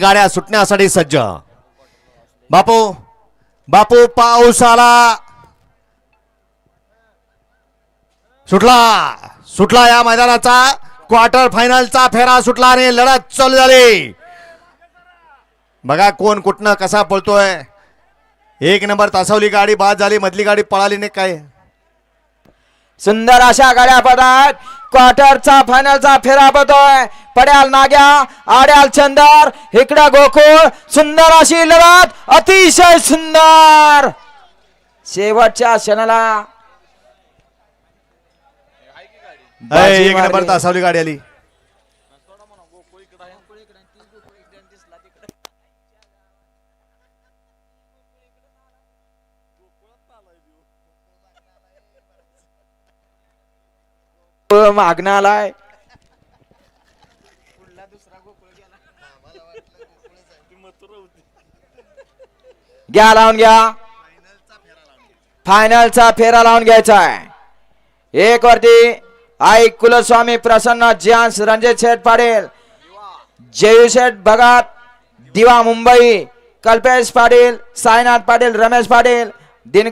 गाड्या सुटण्यासाठी सज्ज. बापू बापू पाऊस आला. सुटला. सुटला या मैदानाचा. क्वार्टर फायनलचा फेरा सुटला आणि लढत चालू झाली. बघा कोण कुठनं कसा पळतोय. एक नंबर तासवली गाडी बाद झाली मधली गाडी पळाली नाही काय. सुंदर अशा गाड्या पडतात क्वार्टरचा फायनलचा फेरा पडतोय पड्याल नाग्या आड्याल चंदर इकडं गोकुळ सुंदर अशी लढत अतिशय सुंदर शेवटच्या क्षणाला एक नंबर. तासावली गाडी आली मागणं आलाय घ्या लावून घ्या. फायनलचा फेरा लावून घ्यायचा. आहे एक वरती. आई कुलस्वामी प्रसन्न जियांस रणजित शेठ पाटील जयू शेठ भगत दिवा मुंबई कल्पेश पाटील साईनाथ पाटील रमेश पाटील दिनकर